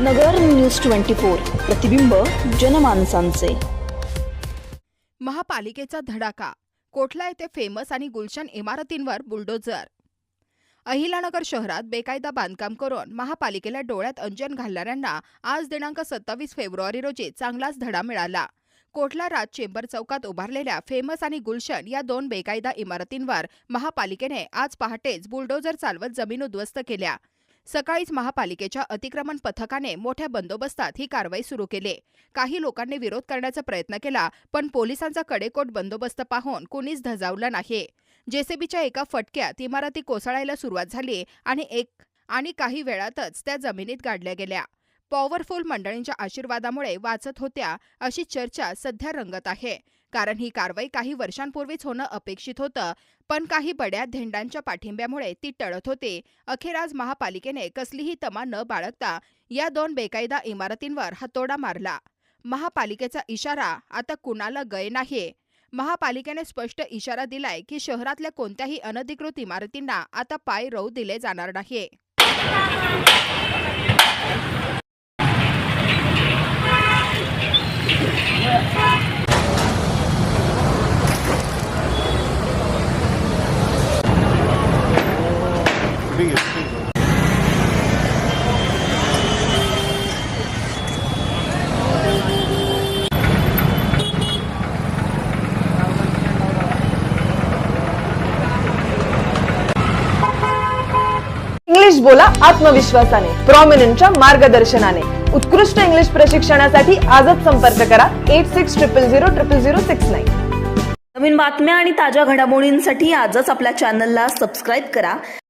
नगर news twenty four प्रतिबिंब जनमानसांचे. महापालिकेचा धडाका कोठला येथे फेमस आणि गुलशन इमारतींवर बुलडोजर अहिलानगर शहरात बेकायदा बांधकाम करून महापालिकेला डोळ्यात अंजन घालणाऱ्यांना आज दिनांक सत्तावीस फेब्रुवारी रोजी चांगलाच धडा मिळाला. कोटला राज चेंबर चौकात उभारलेल्या फेमस आणि गुलशन या दोन बेकायदा इमारतींवर महापालिकेने आज पहाटेच बुलडोजर चालवत जमीन उद्ध्वस्त केल्या. सकाळीच महापालिकेच्या अतिक्रमण पथकाने मोठ्या बंदोबस्तात ही कारवाई सुरू केली. काही लोकांनी विरोध करण्याचा प्रयत्न केला पण पोलिसांचा कडेकोट बंदोबस्त पाहून कुणीच धजावलं नाही. जेसीबीच्या एका फटक्यात इमारती कोसळायला सुरुवात झाली आणि एक आणि काही वेळातच त्या जमिनीत गाडल्या गेल्या. पॉवरफुल मंडळींच्या आशीर्वादामुळे वाचत होत्या अशी चर्चा सध्या रंगत आहे. कारण ही कारवाई काही वर्षांपूर्वीच होणं अपेक्षित होतं पण काही बड्या धेंडांच्या पाठिंब्यामुळे ती टळत होती. अखेर आज महापालिकेने कसलीही तमा न बाळगता या दोन बेकायदा इमारतींवर हातोडा मारला. महापालिकेचा इशारा आता कुणाला गय नाही महापालिकेने स्पष्ट इशारा दिलाय की शहरातल्या कोणत्याही अनधिकृत इमारतींना आता पाय रोव दिले जाणार नाही इंग्लिश बोला आत्मविश्वासाने प्रॉमिनंटच्या मार्गदर्शनाने. उत्कृष्ट इंग्लिश प्रशिक्षणासाठी आजच संपर्क करा eight six triple zero triple zero six nine नवीन बातम्या आणि ताज्या घडामोडींसाठी आजच आपल्या चॅनलला सबस्क्राईब करा.